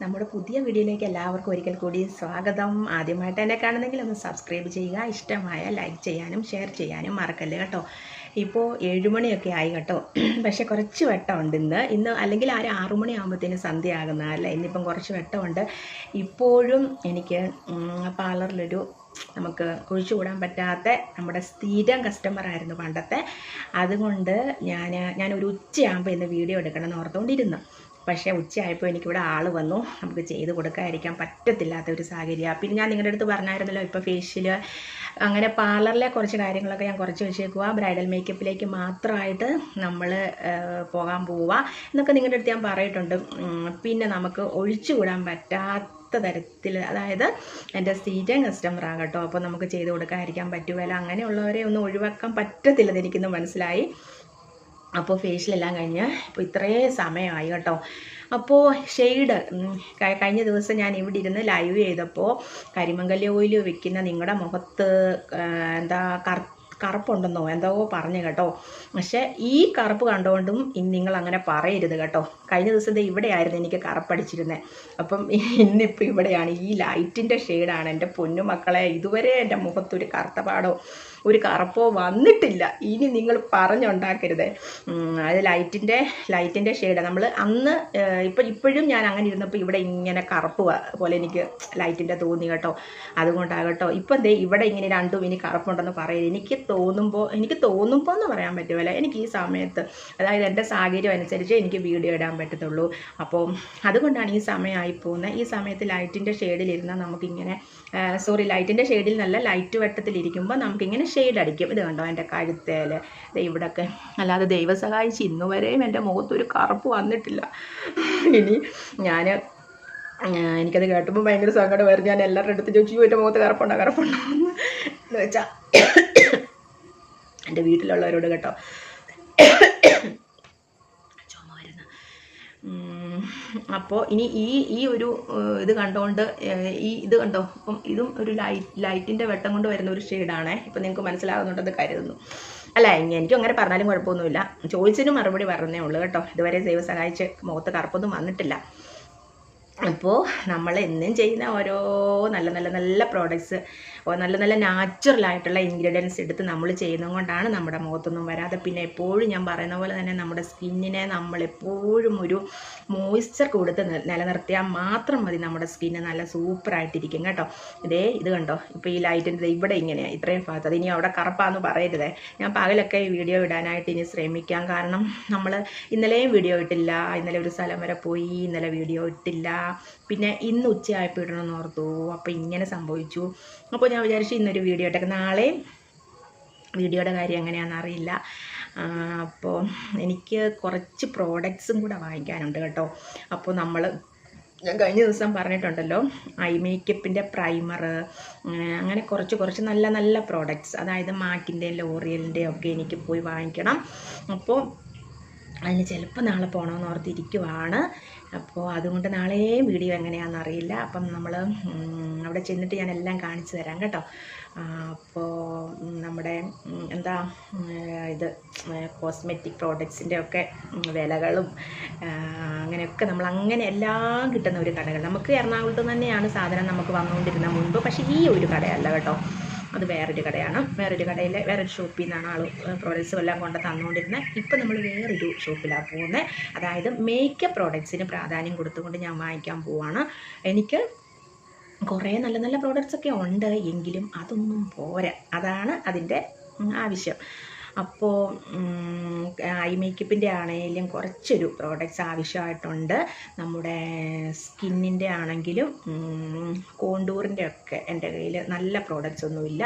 നമ്മുടെ പുതിയ വീഡിയോയിലേക്ക് എല്ലാവർക്കും ഒരിക്കൽ കൂടി സ്വാഗതം. ആദ്യമായിട്ട് എന്നെ കാണുന്നെങ്കിൽ ഒന്ന് സബ്സ്ക്രൈബ് ചെയ്യുക. ഇഷ്ടമായ ലൈക്ക് ചെയ്യാനും ഷെയർ ചെയ്യാനും മറക്കല്ല് കേട്ടോ? ഇപ്പോൾ ഏഴുമണിയൊക്കെ ആയി കേട്ടോ. പക്ഷേ കുറച്ച് വെട്ടമുണ്ട് ഇന്ന്. ഇന്ന് അല്ലെങ്കിൽ ആ ഒരു ആറുമണി ആകുമ്പോഴത്തേന് സന്ധ്യ ആകുന്നതല്ല ഇന്നിപ്പം കുറച്ച് വെട്ടമുണ്ട്. ഇപ്പോഴും എനിക്ക് പാർലറിലൊരു നമുക്ക് ഒഴിച്ചുകൂടാൻ പറ്റാത്ത നമ്മുടെ സ്ഥിരം കസ്റ്റമർ ആയിരുന്നു പണ്ടത്തെ. അതുകൊണ്ട് ഞാൻ ഞാനൊരു ഉച്ചയാകുമ്പോൾ ഇന്ന് വീഡിയോ എടുക്കണം എന്ന് ഓർത്തുകൊണ്ടിരുന്നു. പക്ഷേ ഉച്ചയായപ്പോൾ എനിക്കിവിടെ ആൾ വന്നു. നമുക്ക് ചെയ്ത് കൊടുക്കാതിരിക്കാൻ പറ്റത്തില്ലാത്ത ഒരു സാഹചര്യമാണ് പിന്നെ ഞാൻ നിങ്ങളുടെ അടുത്ത് പറഞ്ഞായിരുന്നല്ലോ ഇപ്പോൾ ഫേഷ്യൽ അങ്ങനെ പാർലറിലെ കുറച്ച് കാര്യങ്ങളൊക്കെ ഞാൻ കുറച്ച് വെച്ചേക്കുക ബ്രൈഡൽ മേക്കപ്പിലേക്ക് മാത്രമായിട്ട് നമ്മൾ പോകാൻ പോവുക എന്നൊക്കെ നിങ്ങളുടെ അടുത്ത് ഞാൻ പറയിട്ടുണ്ട്. പിന്നെ നമുക്ക് ഒഴിച്ചുകൂടാൻ പറ്റാത്ത തരത്തിൽ അതായത് എന്റെ സ്ഥിരം കസ്റ്റമർ കേട്ടോ. അപ്പോൾ നമുക്ക് ചെയ്ത് കൊടുക്കാതിരിക്കാൻ പറ്റുമല്ലോ അങ്ങനെയുള്ളവരെ ഒന്നും ഒഴിവാക്കാൻ പറ്റത്തില്ലെന്ന് എനിക്കിന്ന് മനസ്സിലായി. അപ്പോൾ ഫേഷ്യലെല്ലാം കഴിഞ്ഞ് ഇപ്പോൾ ഇത്രയും സമയമായി കേട്ടോ. അപ്പോൾ ഷെയ്ഡ് കഴിഞ്ഞ ദിവസം ഞാൻ ഇവിടെ ഇരുന്ന് ലൈവ് ചെയ്തപ്പോൾ കരിമങ്കല്ല് ഓയിൽ വെക്കുന്ന നിങ്ങളുടെ മുഖത്ത് എന്താ കറ കറുപ്പുണ്ടെന്നോ എന്തോ പറഞ്ഞു കേട്ടോ. പക്ഷേ ഈ കറുപ്പ് കണ്ടുകൊണ്ടും ഇനി നിങ്ങൾ അങ്ങനെ പറയരുത് കേട്ടോ. കഴിഞ്ഞ ദിവസം ദേ ഇവിടെയായിരുന്നു എനിക്ക് കറുപ്പടിച്ചിരുന്നത് അപ്പം ഇന്നിപ്പോൾ ഇവിടെയാണ്. ഈ ലൈറ്റിന്റെ ഷെയ്ഡാണ് എന്റെ പൊന്നു മക്കളെ. ഇതുവരെ എന്റെ മുഖത്തൊരു കറുത്ത പാടോ ഒരു കറുപ്പോ വന്നിട്ടില്ല. ഇനി നിങ്ങൾ പറഞ്ഞുണ്ടാക്കരുത്. അത് ലൈറ്റിന്റെ ലൈറ്റിന്റെ ഷെയ്ഡ്. നമ്മൾ അന്ന് ഇപ്പം ഇപ്പോഴും ഞാൻ അങ്ങനെ ഇരുന്നപ്പോൾ ഇവിടെ ഇങ്ങനെ കറുപ്പ് പോലെ എനിക്ക് ലൈറ്റിന്റെ തോന്നി കേട്ടോ. അതുകൊണ്ടാകട്ടോ ഇപ്പം ദേ ഇവിടെ ഇങ്ങനെ രണ്ടും ഇനി കറുപ്പുണ്ടെന്ന് പറയരുത്. എനിക്ക് തോന്നുമ്പോൾ എനിക്ക് തോന്നുമ്പോൾ എന്ന് പറയാൻ പറ്റുമല്ലോ എനിക്ക് ഈ സമയത്ത് അതായത് എന്റെ സാഹചര്യം അനുസരിച്ച് എനിക്ക് വീഡിയോ ഇടാൻ പറ്റത്തുള്ളൂ. അപ്പോൾ അതുകൊണ്ടാണ് ഈ സമയമായി പോകുന്നത്. ഈ സമയത്ത് ലൈറ്റിന്റെ ഷെയ്ഡിലിരുന്നാൽ നമുക്കിങ്ങനെ സോറി ലൈറ്റിന്റെ ഷെയ്ഡിൽ നല്ല ലൈറ്റ് വെട്ടത്തിലിരിക്കുമ്പോൾ നമുക്കിങ്ങനെ ഷെയ്ഡ് അടിക്കും ഇത് കണ്ടോ എന്റെ കഴുത്തേൽ ഇവിടൊക്കെ. അല്ലാതെ ദൈവം സഹായിച്ച് ഇന്ന് വരെയും എന്റെ മുഖത്തൊരു കറുപ്പ് വന്നിട്ടില്ല. ഇനി ഞാൻ എനിക്കത് കേട്ടപ്പോൾ ഭയങ്കര സങ്കടമായിരുന്നു. ഞാൻ എല്ലാവരുടെ അടുത്ത് ചോദിച്ചു എന്റെ മുഖത്ത് കറുപ്പുണ്ടോ? കറുപ്പുണ്ടോ? എന്ന് വെച്ചാൽ എന്റെ വീട്ടിലുള്ളവരോട് കേട്ടോ. ചുമ വരുന്ന. അപ്പോൾ ഇനി ഈ ഈ ഒരു ഇത് കണ്ടുകൊണ്ട് ഈ ഇത് കണ്ടോ? അപ്പം ഇതും ഒരു ലൈറ്റ് ലൈറ്റിന്റെ വെട്ടം കൊണ്ട് വരുന്ന ഒരു ഷെയ്ഡാണേ. ഇപ്പം നിങ്ങൾക്ക് മനസ്സിലാകുന്നുണ്ടെന്ന് കരുതുന്നു. അല്ല എനിക്കും അങ്ങനെ പറഞ്ഞാലും കുഴപ്പമൊന്നുമില്ല. ചോദിച്ചതിന് മറുപടി പറഞ്ഞേ ഉള്ളൂ കേട്ടോ. ഇതുവരെ ദൈവം സഹായിച്ച് മുഖത്ത് കറുപ്പൊന്നും വന്നിട്ടില്ല. അപ്പോൾ നമ്മൾ എന്നും ചെയ്യുന്ന ഓരോ നല്ല നല്ല നല്ല പ്രോഡക്ട്സ് നല്ല നല്ല നാച്ചുറൽ ആയിട്ടുള്ള ഇൻഗ്രീഡിയൻസ് എടുത്ത് നമ്മൾ ചെയ്യുന്നത് കൊണ്ടാണ് നമ്മുടെ മുഖത്തൊന്നും വരാതെ പിന്നെ എപ്പോഴും ഞാൻ പറയുന്ന പോലെ തന്നെ നമ്മുടെ സ്കിന്നിനെ നമ്മൾ എപ്പോഴും ഒരു മോയ്സ്ചർ കൊടുത്ത് നിലനിർത്തിയാൽ മാത്രം മതി നമ്മുടെ സ്കിന്ന് നല്ല സൂപ്പറായിട്ടിരിക്കും കേട്ടോ. ഇതേ ഇത് കണ്ടോ? ഇപ്പോൾ ഈ ലൈറ്റിന്റെ ഇവിടെ ഇങ്ങനെയാണ് ഇത്രയും ഭാഗത്ത്. ഇനി അവിടെ കറുപ്പാന്ന് പറയരുതേ. ഞാൻ പകലൊക്കെ ഈ വീഡിയോ ഇടാനായിട്ട് ഇനി ശ്രമിക്കാം. കാരണം നമ്മൾ ഇന്നലെയും വീഡിയോ ഇട്ടില്ല ഇന്നലെ ഒരു സ്ഥലം വരെ പോയി ഇന്നലെ വീഡിയോ ഇട്ടില്ല പിന്നെ ഇന്ന് ഉച്ചയായപ്പോൾ ഇടണമെന്ന് ഓർത്തു. അപ്പോൾ ഇങ്ങനെ സംഭവിച്ചു. അപ്പോൾ ഞാൻ വിചാരിച്ചു ഇന്നൊരു വീഡിയോ ഇട്ടേക്ക് നാളെ വീഡിയോയുടെ കാര്യം എങ്ങനെയാണെന്ന് അറിയില്ല. അപ്പോൾ എനിക്ക് കുറച്ച് പ്രോഡക്ട്സും കൂടെ വാങ്ങിക്കാനുണ്ട് കേട്ടോ. അപ്പോൾ നമ്മൾ ഞാൻ കഴിഞ്ഞ ദിവസം പറഞ്ഞിട്ടുണ്ടല്ലോ ഐ മേക്കപ്പിന്റെ പ്രൈമർ അങ്ങനെ കുറച്ച് കുറച്ച് നല്ല നല്ല പ്രോഡക്ട്സ് അതായത് മാക്കിന്റെ ലോറിയലിന്റെ ഒക്കെ എനിക്ക് പോയി വാങ്ങിക്കണം. അപ്പോൾ അതിന് ചിലപ്പോൾ നാളെ പോകണമെന്ന് ഓർത്തിരിക്കുവാണ്. അപ്പോൾ അതുകൊണ്ട് നാളെയും വീഡിയോ എങ്ങനെയാണെന്ന് അറിയില്ല. അപ്പം നമ്മൾ അവിടെ ചെന്നിട്ട് ഞാൻ എല്ലാം കാണിച്ചു തരാം കേട്ടോ. അപ്പോൾ നമ്മുടെ എന്താ ഇത് കോസ്മെറ്റിക് പ്രോഡക്ട്സിന്റെ ഒക്കെ വിലകളും അങ്ങനെയൊക്കെ നമ്മൾ അങ്ങനെ എല്ലാം കിട്ടുന്ന ഒരു കടകൾ. നമുക്ക് എറണാകുളത്ത് തന്നെയാണ് സാധനം നമുക്ക് വന്നുകൊണ്ടിരുന്ന മുൻപ്. പക്ഷേ ഈ ഒരു കടയല്ല കേട്ടോ. അത് വേറൊരു കടയാണ്. വേറൊരു കടയിൽ വേറൊരു ഷോപ്പിൽ നിന്നാണ് ആൾ പ്രോഡക്ട്സും എല്ലാം കൊണ്ട് തന്നുകൊണ്ടിരുന്നത് ഇപ്പം നമ്മൾ വേറൊരു ഷോപ്പിലാണ് പോകുന്നത് അതായത് മേക്കപ്പ് പ്രോഡക്ട്സിന് പ്രാധാന്യം കൊടുത്തുകൊണ്ട് ഞാൻ വാങ്ങിക്കാൻ പോവാണ്. എനിക്ക് കുറേ നല്ല നല്ല പ്രോഡക്ട്സൊക്കെ ഉണ്ട്. എങ്കിലും അതൊന്നും പോരാ. അതാണ് അതിന്റെ ആവശ്യം. അപ്പോൾ ഐ മേക്കപ്പിന്റെ ആണെങ്കിലും കുറച്ചൊരു പ്രോഡക്റ്റ്സ് ആവശ്യമായിട്ടുണ്ട്. നമ്മുടെ സ്കിന്നിന്റെ ആണെങ്കിലും കോണ്ടൂറിന്റെ ഒക്കെ എന്റെ കയ്യിൽ നല്ല പ്രോഡക്റ്റ്സ് ഒന്നുമില്ല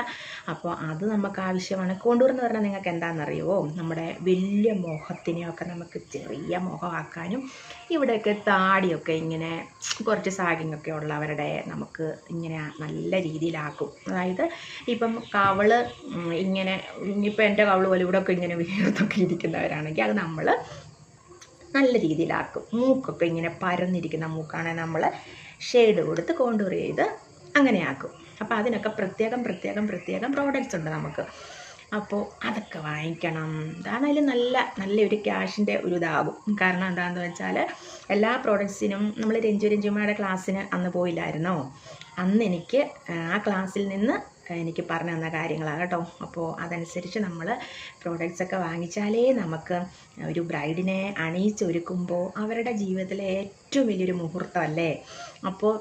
അപ്പോൾ അത് നമുക്ക് ആവശ്യമാണ്. കോണ്ടൂർ എന്ന് പറഞ്ഞാൽ നിങ്ങൾക്ക് എന്താണെന്നറിയുമോ നമ്മുടെ വലിയ മുഖത്തിനെയൊക്കെ നമുക്ക് ചെറിയ മുഖമാക്കാനും ഇവിടെയൊക്കെ താടിയൊക്കെ ഇങ്ങനെ കുറച്ച് സാഗിങ്ങൊക്കെ ഉള്ളവരുടെ നമുക്ക് ഇങ്ങനെ നല്ല രീതിയിലാക്കും. അതായത് ഇപ്പം കവൾ ഇങ്ങനെ ഇപ്പം എന്റെ കവൾ ഇവിടെ ഒക്കെ ഇങ്ങനെ വീർത്തൊക്കെ ഇരിക്കുന്നവരാണെങ്കിൽ അത് നമ്മൾ നല്ല രീതിയിലാക്കും. മൂക്കൊക്കെ ഇങ്ങനെ പരന്നിരിക്കുന്ന മൂക്കാണ് നമ്മൾ ഷെയ്ഡ് കൊടുത്ത് കോണ്ടൂർ ചെയ്ത് അങ്ങനെയാക്കും. അപ്പോൾ അതിനൊക്കെ പ്രത്യേകം പ്രത്യേകം പ്രത്യേകം പ്രോഡക്റ്റ്സ് ഉണ്ട് നമുക്ക്. അപ്പോൾ അതൊക്കെ വാങ്ങിക്കണം. അതാണെങ്കിലും നല്ല നല്ലൊരു ക്യാഷിന്റെ ഒരു ഇതാകും. കാരണം എന്താണെന്ന് വെച്ചാൽ എല്ലാ പ്രോഡക്ട്സിനും നമ്മൾ രഞ്ജു രഞ്ജുമ്മയുടെ ക്ലാസ്സിന് അന്ന് പോയില്ലായിരുന്നോ? അന്ന് എനിക്ക് ആ ക്ലാസ്സിൽ നിന്ന് എനിക്ക് പറഞ്ഞു തന്ന കാര്യങ്ങളാണ് കേട്ടോ. അപ്പോൾ അതനുസരിച്ച് നമ്മൾ പ്രോഡക്റ്റ്സ് ഒക്കെ വാങ്ങിച്ചാലേ നമുക്ക് ഒരു ബ്രൈഡിനെ അണിയിച്ചൊരുക്കുമ്പോൾ അവരുടെ ജീവിതത്തിലെ ഏറ്റവും വലിയൊരു മുഹൂർത്തമല്ലേ? അപ്പോൾ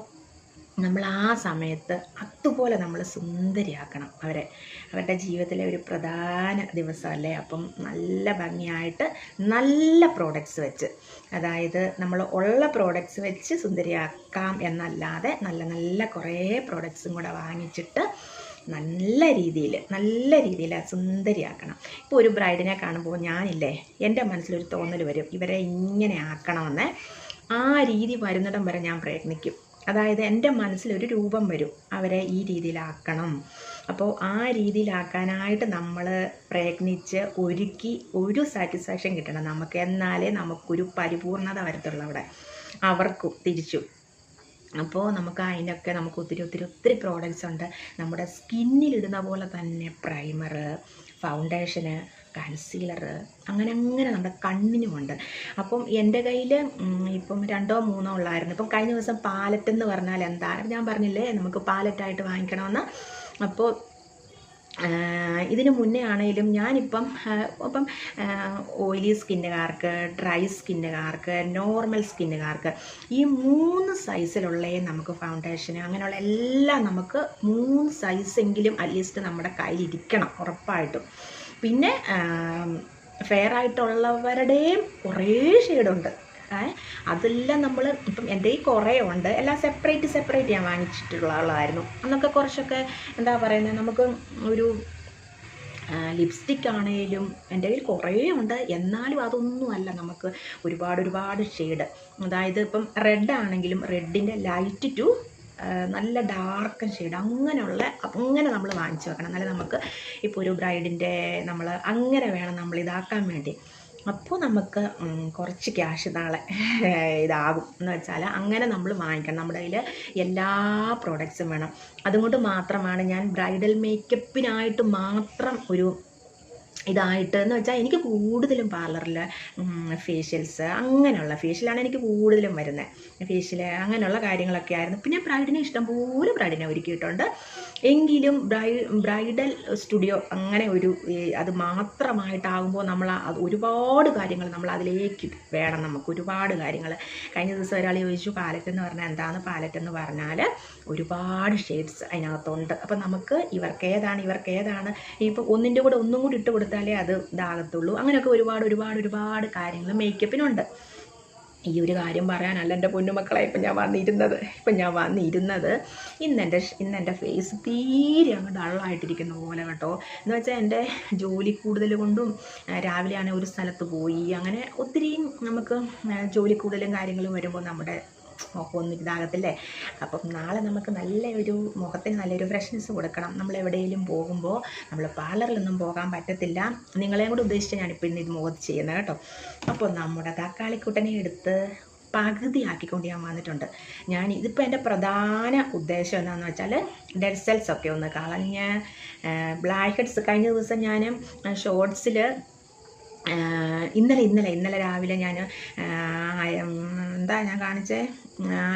നമ്മൾ ആ സമയത്ത് അതുപോലെ നമ്മൾ സുന്ദരിയാക്കണം അവരെ. അവരുടെ ജീവിതത്തിലെ ഒരു പ്രധാന ദിവസമല്ലേ? അപ്പം നല്ല ഭംഗിയായിട്ട് നല്ല പ്രോഡക്റ്റ്സ് വെച്ച് അതായത് നമ്മൾ ഉള്ള പ്രോഡക്റ്റ്സ് വെച്ച് സുന്ദരിയാക്കാം എന്നല്ലാതെ നല്ല നല്ല കുറേ പ്രോഡക്റ്റ്സും കൂടെ വാങ്ങിച്ചിട്ട് നല്ല രീതിയിൽ നല്ല രീതിയിൽ സുന്ദരിയാക്കണം. ഇപ്പോൾ ഒരു ബ്രൈഡിനെ കാണുമ്പോൾ ഞാനില്ലേ എന്റെ മനസ്സിലൊരു തോന്നൽ വരും. ഇവരെ ഇങ്ങനെ ആക്കണമെന്ന് ആ രീതി വരുന്നിടം വരെ ഞാൻ പ്രയത്നിക്കും. അതായത് എന്റെ മനസ്സിലൊരു രൂപം വരും അവരെ ഈ രീതിയിലാക്കണം. അപ്പോൾ ആ രീതിയിലാക്കാനായിട്ട് നമ്മൾ പ്രയത്നിച്ച് ഒരുക്കി ഒരു സാറ്റിസ്ഫാക്ഷൻ കിട്ടണം. നമുക്ക് എന്നാലേ നമുക്കൊരു പരിപൂർണത വരത്തുള്ളൂ അവിടെ. അവർക്കും തിരിച്ചു. അപ്പോൾ നമുക്ക് അതിനൊക്കെ നമുക്ക് ഒത്തിരി ഒത്തിരി ഒത്തിരി പ്രോഡക്റ്റ്സ് ഉണ്ട്. നമ്മുടെ സ്കിന്നിലിടുന്ന പോലെ തന്നെ പ്രൈമർ ഫൗണ്ടേഷന് കൺസീലർ അങ്ങനെ അങ്ങനെ നമ്മുടെ കണ്ണിനുമുണ്ട് അപ്പം എന്റെ കയ്യിൽ ഇപ്പം രണ്ടോ മൂന്നോ ഉള്ളായിരുന്നു. ഇപ്പം കഴിഞ്ഞ ദിവസം പാലറ്റ് എന്ന് പറഞ്ഞാൽ എന്താ ഞാൻ പറഞ്ഞില്ലേ നമുക്ക് പാലറ്റായിട്ട് വാങ്ങിക്കണമെന്ന്. അപ്പോൾ ഇതിന് മുന്നേ ആണെങ്കിലും ഞാനിപ്പം ഇപ്പം ഓയിലി സ്കിന്നുകാർക്ക് ഡ്രൈ സ്കിന്നുകാർക്ക് നോർമൽ സ്കിന്നുകാർക്ക് ഈ മൂന്ന് സൈസിലുള്ള നമുക്ക് ഫൗണ്ടേഷൻ അങ്ങനെയുള്ള എല്ലാം നമുക്ക് മൂന്ന് സൈസെങ്കിലും അറ്റ്ലീസ്റ്റ് നമ്മുടെ കയ്യിലിരിക്കണം ഉറപ്പായിട്ടും. പിന്നെ ഫെയർ ആയിട്ടുള്ളവരുടെയും കുറേ ഷെയ്ഡുണ്ട് അതെല്ലാം നമ്മൾ ഇപ്പം എന്റെ ഈ കുറേ ഉണ്ട്. എല്ലാം സെപ്പറേറ്റ് സെപ്പറേറ്റ് ഞാൻ വാങ്ങിച്ചിട്ടുള്ള ആളായിരുന്നു. അന്നൊക്കെ കുറച്ചൊക്കെ എന്താ പറയുന്നത് നമുക്ക് ഒരു ലിപ്സ്റ്റിക് ആണെങ്കിലും എന്റെ കയ്യിൽ കുറേ ഉണ്ട്. എന്നാലും അതൊന്നുമല്ല നമുക്ക് ഒരുപാട് ഒരുപാട് ഷെയ്ഡ്. അതായത് ഇപ്പം റെഡ് ആണെങ്കിലും റെഡിന്റെ ലൈറ്റ് ടു നല്ല ഡാർക്കൻ ഷെയ്ഡ് അങ്ങനെയുള്ള അങ്ങനെ നമ്മൾ വാങ്ങിച്ചു വെക്കണം. എന്നാലേ നമുക്ക് ഇപ്പോൾ ഒരു ബ്രൈഡിന്റെ നമ്മൾ അങ്ങനെ വേണം നമ്മൾ ഇതാക്കാൻ വേണ്ടി. അപ്പോൾ നമുക്ക് കുറച്ച് ക്യാഷ് നാളെ ഇതാകും. എന്ന് വെച്ചാൽ അങ്ങനെ നമ്മൾ വാങ്ങിക്കണം. നമ്മുടെ കയ്യിൽ എല്ലാ പ്രോഡക്റ്റ്സും വേണം. അതുകൊണ്ട് മാത്രമാണ് ഞാൻ ബ്രൈഡൽ മേക്കപ്പിനായിട്ട് മാത്രം ഒരു ഇതായിട്ട് എന്ന് വെച്ചാൽ എനിക്ക് കൂടുതലും പാർലറിൽ ഫേഷ്യൽസ് അങ്ങനെയുള്ള ഫേഷ്യലാണ് എനിക്ക് കൂടുതലും വരുന്നത് ഫേഷ്യൽ അങ്ങനെയുള്ള കാര്യങ്ങളൊക്കെ ആയിരുന്നു. പിന്നെ ബ്രൈഡിനെ ഇഷ്ടംപോലെ ബ്രൈഡിനെ ഒരുക്കിയിട്ടുണ്ട്. എങ്കിലും ബ്രൈ ബ്രൈഡൽ സ്റ്റുഡിയോ അങ്ങനെ ഒരു അത് മാത്രമായിട്ടാകുമ്പോൾ നമ്മൾ ഒരുപാട് കാര്യങ്ങൾ നമ്മൾ അതിലേക്ക് വേണം. നമുക്ക് ഒരുപാട് കാര്യങ്ങൾ. കഴിഞ്ഞ ദിവസം ഒരാൾ ചോദിച്ചു പാലറ്റ് എന്ന് പറഞ്ഞാൽ എന്താണ് പാലറ്റ് എന്ന് പറഞ്ഞാൽ ഒരുപാട് ഷെയ്ഡ്സ് അതിനകത്തുണ്ട്. അപ്പോൾ നമുക്ക് ഇവർക്ക് ഏതാണ് ഇവർക്ക് ഏതാണ് ഇപ്പോൾ ഒന്നിന്റെ കൂടെ ഒന്നും കൂടി ഇട്ട് കൊടുത്താലേ അത് ഇതാകത്തുള്ളൂ. അങ്ങനെയൊക്കെ ഒരുപാട് ഒരുപാട് ഒരുപാട് കാര്യങ്ങൾ മേക്കപ്പിനുണ്ട് ഈ ഒരു കാര്യം പറയാനല്ല എന്റെ പൊന്നുമക്കളെ ഇപ്പം ഞാൻ വന്നിരുന്നത് ഇപ്പം ഞാൻ വന്നിരുന്നത് ഇന്നെന്റെ ഇന്നെന്റെ ഫേസ് തീരെ അങ്ങ് ഡള്ളായിട്ടിരിക്കുന്ന പോലെ കേട്ടോ. എന്ന് വെച്ചാൽ എന്റെ ജോലി കൂടുതൽ കൊണ്ടും രാവിലെയാണെങ്കിൽ ഒരു സ്ഥലത്ത് പോയി. അങ്ങനെ ഒത്തിരിയും നമുക്ക് ജോലി കൂടുതലും കാര്യങ്ങളും വരുമ്പോൾ നമ്മുടെ മുഖമൊന്നും ഇതാകത്തില്ലേ? അപ്പം നാളെ നമുക്ക് നല്ല ഒരു മുഖത്തിന് നല്ലൊരു ഫ്രഷ്നെസ് കൊടുക്കണം. നമ്മൾ എവിടെയെങ്കിലും പോകുമ്പോൾ നമ്മൾ പാർലറിലൊന്നും പോകാൻ പറ്റത്തില്ല. നിങ്ങളെയും കൂടെ ഉദ്ദേശിച്ച് ഞാനിപ്പോൾ ഇന്ന് ഇത് മുഖത്ത് ചെയ്യുന്നത് കേട്ടോ. അപ്പോൾ നമ്മുടെ തക്കാളിക്കുട്ടനെ എടുത്ത് പകുതിയാക്കിക്കൊണ്ട് ഞാൻ വന്നിട്ടുണ്ട്. ഞാൻ ഇതിപ്പോൾ എന്റെ പ്രധാന ഉദ്ദേശം എന്താണെന്ന് വെച്ചാൽ ഡെഡ് സെൽസ് ഒക്കെ ഒന്ന് കളഞ്ഞ് ബ്ലാക്ക് ഹെഡ്സ് കഴിഞ്ഞ ദിവസം ഞാൻ ഷോർട്സിൽ ഇന്നലെ ഇന്നലെ ഇന്നലെ രാവിലെ ഞാൻ എന്താ ഞാൻ കാണിച്ചേ?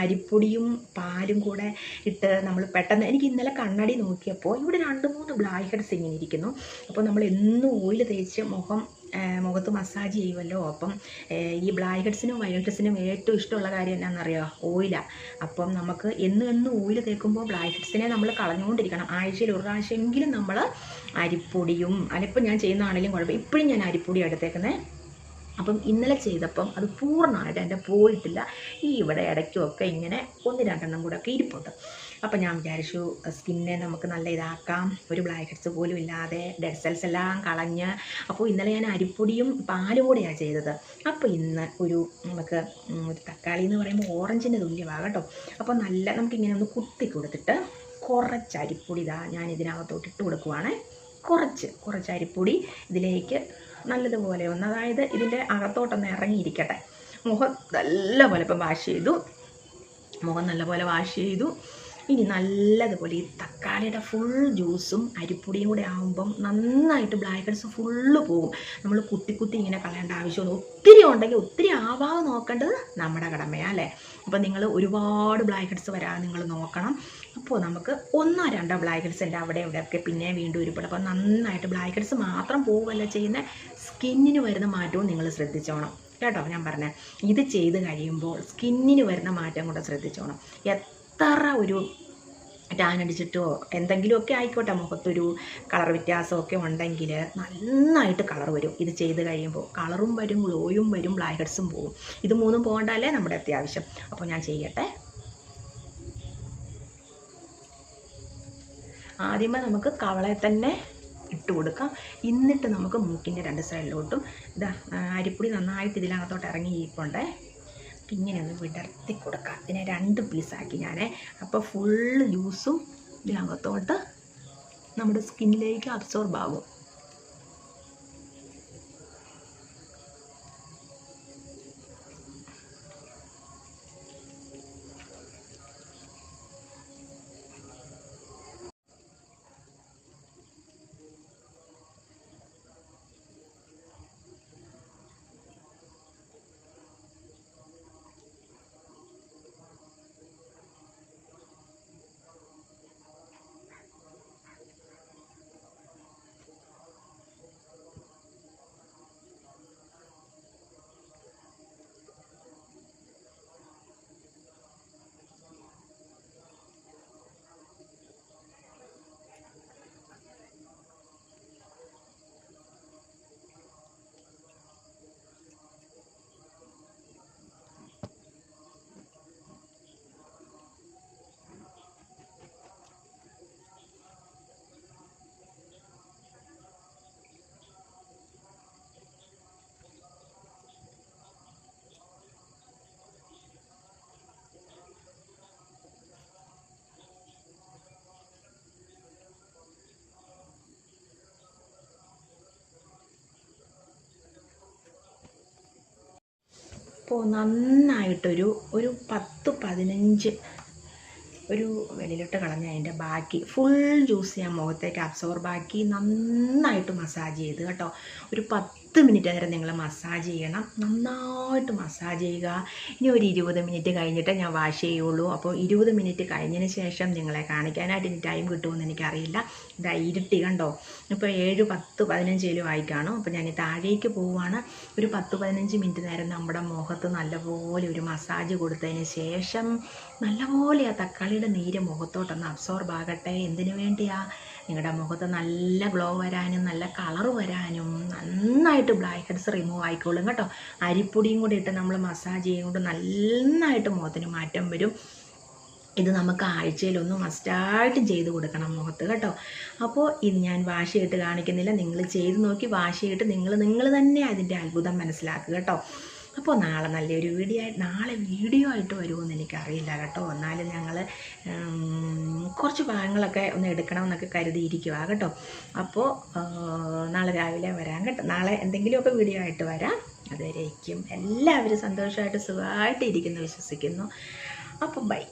അരിപ്പൊടിയും പാലും കൂടെ ഇട്ട് നമ്മൾ പെട്ടെന്ന് എനിക്ക് ഇന്നലെ കണ്ണടി നോക്കിയപ്പോൾ ഇവിടെ രണ്ട് മൂന്ന് ബ്ലാക്ക് ഹെഡ്സ് ഇങ്ങനെ ഇരിക്കുന്നു. അപ്പോൾ നമ്മൾ എന്നും ഓയിൽ തേച്ച് മുഖം മുഖത്ത് മസാജ് ചെയ്യുമല്ലോ. അപ്പം ഈ ബ്ലാക്ക് ഹെഡ്സിനും വൈറ്റ് ഹെഡ്സിനും ഏറ്റവും ഇഷ്ടമുള്ള കാര്യം എന്നാണെന്നറിയോ? ഓയിലാണ് അപ്പം നമുക്ക് എന്നും എന്നും ഓയിൽ തേക്കുമ്പോൾ ബ്ലാക്ക് ഹെഡ്സിനെ നമ്മൾ കളഞ്ഞുകൊണ്ടിരിക്കണം. ആഴ്ചയിൽ ഒരു പ്രാവശ്യമെങ്കിലും നമ്മൾ അരിപ്പൊടിയും അല്ലിപ്പം ഞാൻ ചെയ്യുന്നതാണെങ്കിലും കുഴപ്പം ഇപ്പോഴും ഞാൻ അരിപ്പൊടി എടുത്തേക്കുന്നത്. അപ്പം ഇന്നലെ ചെയ്തപ്പം അത് പൂർണമായിട്ട് എന്റെ പോയിട്ടില്ല ഈ ഇവിടെ ഇടയ്ക്കുമൊക്കെ ഇങ്ങനെ ഒന്ന് രണ്ടെണ്ണം കൂടെ ഒക്കെ ഇരിപ്പുണ്ട്. അപ്പം ഞാൻ വിചാരിച്ചു സ്കിന്നെ നമുക്ക് നല്ല ഇതാക്കാം. ഒരു ബ്ലാക്ക് ഹെഡ്സ് പോലും ഇല്ലാതെ ഡെഡ് സെൽസ് എല്ലാം കളഞ്ഞ്. അപ്പോൾ ഇന്നലെ ഞാൻ അരിപ്പൊടിയും പാലും കൂടെയാണ് ചെയ്തത്. അപ്പോൾ ഇന്ന് ഒരു നമുക്ക് ഒരു തക്കാളി എന്ന് പറയുമ്പോൾ ഓറഞ്ചിന്റെ തുല്യമാണ് കേട്ടോ. അപ്പോൾ നല്ല നമുക്കിങ്ങനെ ഒന്ന് കുത്തി കൊടുത്തിട്ട് കുറച്ച് അരിപ്പൊടി ഇതാ ഞാൻ ഇതിനകത്തോട്ട് ഇട്ട് കൊടുക്കുവാണേ. കുറച്ച് കുറച്ച് അരിപ്പൊടി ഇതിലേക്ക് നല്ലതുപോലെ ഒന്ന് അതായത് ഇതിന്റെ അകത്തോട്ടൊന്ന് ഇറങ്ങിയിരിക്കട്ടെ. മുഖം നല്ലപോലെ ഇപ്പം വാഷ് ചെയ്തു. മുഖം നല്ലപോലെ വാഷ് ചെയ്തു. ഇനി നല്ലതുപോലെ ഈ തക്കാളിയുടെ ഫുൾ ജ്യൂസും അരിപ്പൊടിയും കൂടെ ആകുമ്പം നന്നായിട്ട് ബ്ലാക്ക് ഹെഡ്സ് ഫുള്ള് പോകും. നമ്മൾ കുത്തി കുത്തി ഇങ്ങനെ കളയേണ്ട ആവശ്യമൊന്നും ഒത്തിരി ഉണ്ടെങ്കിൽ ഒത്തിരി ആവാതെ നോക്കേണ്ടത് നമ്മുടെ കടമയാണ് അല്ലേ? അപ്പോൾ നിങ്ങൾ ഒരുപാട് ബ്ലാക്ക് ഹെഡ്സ് വരാതെ നിങ്ങൾ നോക്കണം. അപ്പോൾ നമുക്ക് ഒന്നോ രണ്ടോ ബ്ലാക്ക് ഹെഡ്സിന്റെ അവിടെ ഇവിടെയൊക്കെ. പിന്നെ വീണ്ടും ഉരുപ്പെടും അപ്പോൾ നന്നായിട്ട് ബ്ലാക്ക് ഹെഡ്സ് മാത്രം പോവുകയല്ല ചെയ്യുന്ന സ്കിന്നിന് വരുന്ന മാറ്റവും നിങ്ങൾ ശ്രദ്ധിച്ചോണം. കേട്ടോ ഞാൻ പറഞ്ഞത് ഇത് ചെയ്ത് കഴിയുമ്പോൾ സ്കിന്നിന് വരുന്ന മാറ്റം കൂടെ ശ്രദ്ധിച്ചോണം. എത്ര ഒരു ടാൻ അടിച്ചിട്ടോ എന്തെങ്കിലുമൊക്കെ ആയിക്കോട്ടെ മുഖത്തൊരു കളർ വ്യത്യാസമൊക്കെ ഉണ്ടെങ്കിൽ നന്നായിട്ട് കളർ വരും. ഇത് ചെയ്ത് കഴിയുമ്പോൾ കളറും വരും ഗ്ലോയും വരും ബ്ലാക്ക് ഹെഡ്സും പോകും ഇത് മൂന്നും പോകണ്ടല്ലേ നമ്മുടെ അത്യാവശ്യം. അപ്പോൾ ഞാൻ ചെയ്യട്ടെ. ആദ്യമേ നമുക്ക് കവളയെ തന്നെ ഇട്ട് കൊടുക്കാം. എന്നിട്ട് നമുക്ക് മൂക്കിന്റെ രണ്ട് സൈഡിലോട്ടും ഇതാ അരിപ്പൊടി നന്നായിട്ട് ഇതിനകത്തോട്ട് ഇറങ്ങി ഇരിപ്പുണ്ടേ ഇങ്ങനെ ഒന്ന് വിടർത്തി കൊടുക്കാം. ഇതിനെ രണ്ട് പീസാക്കി ഞാൻ അപ്പോൾ ഫുള്ള് ജ്യൂസും ഇതിനകത്തോട്ട് നമ്മുടെ സ്കിന്നിലേക്ക് അബ്സോർബ് ആകും അപ്പോൾ നന്നായിട്ടൊരു ഒരു പത്ത് പതിനഞ്ച് ഒരു വെളിയിലോട്ട് കളഞ്ഞ അതിന്റെ ബാക്കി ഫുൾ ജ്യൂസ് ഞാൻ മുഖത്തേക്ക് അബ്സോർബാക്കി നന്നായിട്ട് മസാജ് ചെയ്ത് കേട്ടോ. ഒരു പത്ത് മിനിറ്റ് നേരം നിങ്ങൾ മസാജ് ചെയ്യണം. നന്നായിട്ട് മസാജ് ചെയ്യുക. ഇനി ഒരു ഇരുപത് മിനിറ്റ് കഴിഞ്ഞിട്ട് ഞാൻ വാഷ് ചെയ്യുള്ളൂ. അപ്പോൾ ഇരുപത് മിനിറ്റ് കഴിഞ്ഞതിന് ശേഷം നിങ്ങളെ കാണിക്കാനായിട്ട് ഇനി ടൈം കിട്ടുമെന്ന് എനിക്കറിയില്ല. ഇതാ ഇരുട്ടി കണ്ടോ? ഇപ്പോൾ ഏഴ് പത്ത് പതിനഞ്ച് കിലോ ആയി കാണും. അപ്പോൾ ഞാൻ താഴേക്ക് പോവുകയാണ് ഒരു പത്ത് പതിനഞ്ച് മിനിറ്റ് നേരം നമ്മുടെ മുഖത്ത് നല്ലപോലെ ഒരു മസാജ് കൊടുത്തതിന് ശേഷം നല്ലപോലെ ആ തക്കാളിയുടെ നീര് മുഖത്തോട്ടൊന്ന് അബ്സോർബ് ആകട്ടെ. എന്തിനു വേണ്ടിയാ? നിങ്ങളുടെ മുഖത്ത് നല്ല ഗ്ലോ വരാനും നല്ല കളർ വരാനും നന്നായിട്ട് ബ്ലാക്ക് ഹെഡ്സ് റിമൂവ് ആയിക്കോളും കേട്ടോ. അരിപ്പൊടിയും കൂടി ഇട്ട് നമ്മൾ മസാജ് ചെയ്യുന്നത് നന്നായിട്ട് മുഖത്തിന് മാറ്റം വരും. ഇത് നമുക്ക് ആഴ്ചയിലൊന്ന് മസ്റ്റായിട്ടും ചെയ്ത് കൊടുക്കണം മുഖത്ത് കേട്ടോ. അപ്പോൾ ഇത് ഞാൻ വാഷ് ചെയ്തിട്ട് കാണിക്കുന്നില്ല. നിങ്ങൾ ചെയ്ത് നോക്കി വാഷ് ചെയ്തിട്ട് നിങ്ങൾ നിങ്ങൾ തന്നെ അതിന്റെ അത്ഭുതം മനസ്സിലാക്കുക കേട്ടോ. അപ്പോൾ നാളെ നല്ലൊരു വീഡിയോ നാളെ വീഡിയോ ആയിട്ട് വരുമെന്ന് എനിക്കറിയില്ല കേട്ടോ. എന്നാലും ഞങ്ങൾ കുറച്ച് ഭാഗങ്ങളൊക്കെ ഒന്ന് എടുക്കണമെന്നൊക്കെ കരുതിയിരിക്കുക കേട്ടോ. അപ്പോൾ നാളെ രാവിലെ വരാം കേട്ടോ. നാളെ എന്തെങ്കിലുമൊക്കെ വീഡിയോ ആയിട്ട് വരാം. അതുവരേക്കും എല്ലാവരും സന്തോഷമായിട്ട് സുഖമായിട്ട് ഇരിക്കുന്നു വിശ്വസിക്കുന്നു. അപ്പം ബൈ.